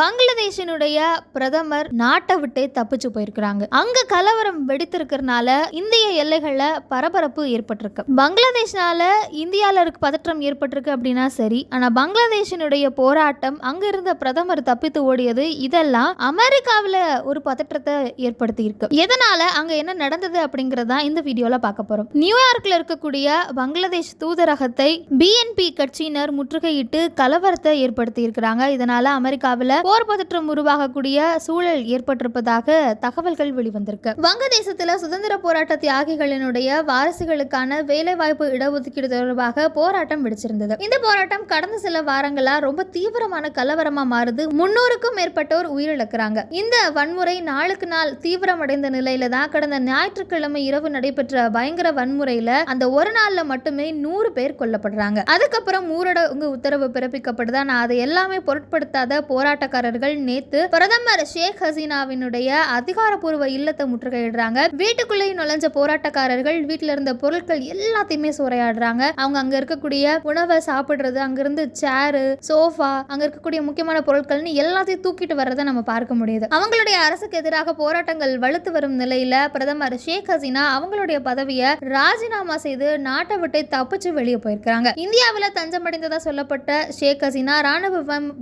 பங்களாதேஷினுடைய பிரதமர் நாட்டை விட்டே தப்பிச்சு போயிருக்கிறாங்க. அங்க கலவரம் வெடித்திருக்கிறதுனால இந்திய எல்லைகள்ல பரபரப்பு ஏற்பட்டிருக்கு. பங்களாதேஷ்னால இந்தியால இருக்கு பதற்றம் ஏற்பட்டிருக்கு அப்படின்னா சரி. ஆனா பங்களாதேஷினுடைய போராட்டம் அங்க இருந்த பிரதமர் தப்பித்து ஓடியது இதெல்லாம் அமெரிக்காவில் ஒரு பதற்றத்தை ஏற்படுத்தி இருக்கு எதனால அங்க என்ன நடந்தது அப்படிங்கறதா இந்த வீடியோல பார்க்க போறோம். நியூயார்க்ல இருக்கக்கூடிய பங்களாதேஷ் தூதரகத்தை பிஎன்பி கட்சியினர் முற்றுகையிட்டு கலவரத்தை ஏற்படுத்தி இருக்கிறாங்க இதனால அமெரிக்காவில் போர் பதற்றம் உருவாகக்கூடிய சூழல் ஏற்பட்டிருப்பதாக தகவல்கள் வெளிவந்திருக்கு. வங்கதேசத்தில் சுதந்திர போராட்ட தியாகிகளினுடைய வாரிசுகளுக்கான வேலைவாய்ப்பு இடஒதுக்கீடு தொடர்பாக போராட்டம் வெடிச்சிருந்தது. இந்த போராட்டம் கடந்த சில வாரங்களா ரொம்ப தீவிரமான கலவரமா மாறுது. முன்னூறுக்கும் மேற்பட்டோர் உயிரிழக்கிறாங்க. இந்த வன்முறை நாளுக்கு நாள் தீவிரமடைந்த நிலையில தான் கடந்த ஞாயிற்றுக்கிழமை இரவு நடைபெற்ற பயங்கர வன்முறையில அந்த ஒரு நாள்ல மட்டுமே நூறு பேர் கொல்லப்படுறாங்க. அதுக்கப்புறம் ஊரடங்கு உத்தரவு பிறப்பிக்கப்படுது நான் அதை எல்லாமே பொருட்படுத்தாத போராட்டக்காரர்கள் நேத்து பிரதமர் ஷேக் ஹசீனாவினுடைய அதிகாரப்பூர்வ இல்லத்தை முற்றுகையிடுறாங்க. வீட்டுக்குள்ளேயும் நுழைஞ்ச போராட்டக்காரர்கள் வீட்டுல இருந்த பொருட்கள் எல்லாத்தையுமே சூறையாடுறாங்க. அவங்க அங்க இருக்கக்கூடிய உணவை சாப்பிடுறது அங்கிருந்து சேரு சோஃபா அங்க இருக்கக்கூடிய முக்கியமான பொருட்கள்னு எல்லாத்தையும் தூக்கிட்டு வர்றதை நம்ம பார்க்க முடியுது. அவங்களுடைய அரசுக்கு எதிராக போராட்டங்கள் வலுத்து வரும் நிலையில பிரதமர் ஷேக் ஹசீனா அவங்களுடைய பதவியை ராஜினாமா செய்து நாட்டை விட்டு தப்பிச்சு வெளியே போயிருக்கிறாங்க. இந்தியாவில் தஞ்சமடைந்ததா சொல்லப்பட்ட ஷேக் ஹசீனா ராணுவ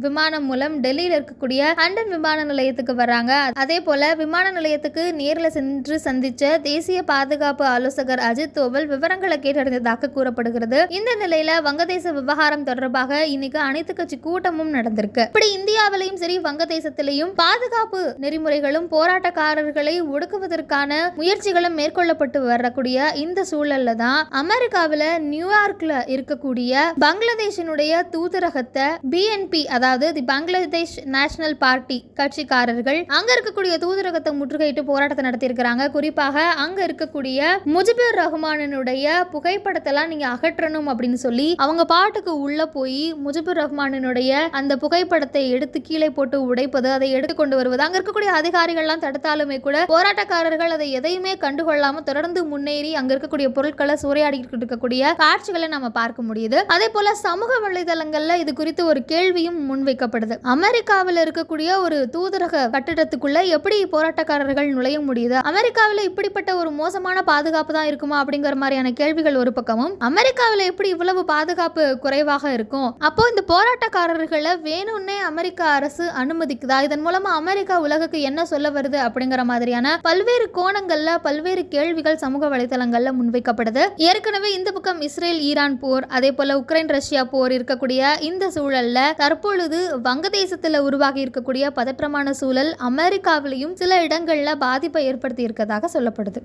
விமானம் மூலம் டெல்லியில் இருக்கக்கூடிய லண்டன் விமான நிலையத்துக்கு வர்றாங்க. அதே போல விமான நிலையத்துக்கு நேரில் சென்று சந்திச்ச தேசிய பாதுகாப்பு ஆலோசகர் அஜித் தோவல் விவரங்களை கேட்டறிந்ததாக கூறப்படுகிறது. இந்த நிலையில வங்கதேச விவகாரம் தொடர்பாக இன்னைக்கு அனைத்து கட்சி கூட்டமும் நடந்திருக்கு. இப்படி இந்தியாவிலையும் சரி வங்கதேசத்திலையும் பாதுகாப்பு நெறிமுறைகளும் போராட்டக்காரர்களை ஒடுக்குவதற்கான முயற்சிகளும் மேற்கொள்ளப்பட்டு வரக்கூடிய இந்த சூழல்ல தான் அமெரிக்காவில் நியூயார்க்ல இருக்கக்கூடிய பங்களாதேஷினுடைய தூதரகத்தை பிஎன்பி அதாவது தி பங்களாதேஷ் நேஷனல் பார்ட்டி கட்சிக்காரர்கள் அங்க இருக்கக்கூடிய தூதரகத்தை முற்றுகையிட்டு போராட்டத்தை நடத்தியிருக்கிறாங்க. குறிப்பாக அங்க இருக்கக்கூடிய முஜிபுர் ரஹ்மானினுடைய புகைப்படத்தெல்லாம் நீங்க அகற்றணும் அப்படின்னு சொல்லி அவங்க பாட்டுக்கு உள்ள போய் முஜிபுர் ரஹ்மானினுடைய அந்த புகைப்படத்தை எடுத்து கீழே போட்டு உடைப்பது அதை எடுத்து கொண்டு வருவது அங்க இருக்கக்கூடிய அதிகாரிகள்லாம் தடுத்தாலுமே கூட போராட்டக்காரர்கள் அதை எதையுமே கண்டுகொள்ளாம தொடர்ந்து முன்னேறி அங்க இருக்கக்கூடிய பொருட்களை சூறையாடிக்கிட்டு இருக்கக்கூடிய காட்சிகளை நம்ம பார்க்க முடியுது. அதே போல சமூக வலைதளங்கள்ல இது குறித்து ஒரு கேள்வியும் முன்வைக்கப்படுது. அமெரிக்கா அமெரிக்காவில் இருக்கக்கூடிய ஒரு தூதரக கட்டிடத்துக்குள்ள எப்படி போராட்டக்காரர்கள் நுழைய முடியுது? அமெரிக்காவில் இப்படிப்பட்ட ஒரு மோசமான பாதுகாப்பு தான் இருக்குமா? அப்படிங்கிற மாதிரியான கேள்விகள் ஒரு பக்கமும் அமெரிக்காவில் எப்படி இவ்வளவு பாதுகாப்பு குறைவாக இருக்கும்? அப்போ இந்த போராட்டக்காரர்களை வேணும்னே அமெரிக்க அரசு அனுமதிக்குதா? இதன் மூலமா அமெரிக்கா உலகுக்கு என்ன சொல்ல வருது? அப்படிங்கிற மாதிரியான பல்வேறு கோணங்கள்ல பல்வேறு கேள்விகள் சமூக வலைதளங்கள்ல முன்வைக்கப்படுது. ஏற்கனவே இந்த பக்கம் இஸ்ரேல் ஈரான் போர் அதே போல உக்ரைன் ரஷ்யா போர் இருக்கக்கூடிய இந்த சூழல்ல தற்பொழுது வங்கதேசத்துல உருவாகி இருக்கக்கூடிய பதற்றமான சூழல் அமெரிக்காவிலையும் சில இடங்களில் பாதிப்பை ஏற்படுத்தி இருக்கதாக சொல்லப்படுது.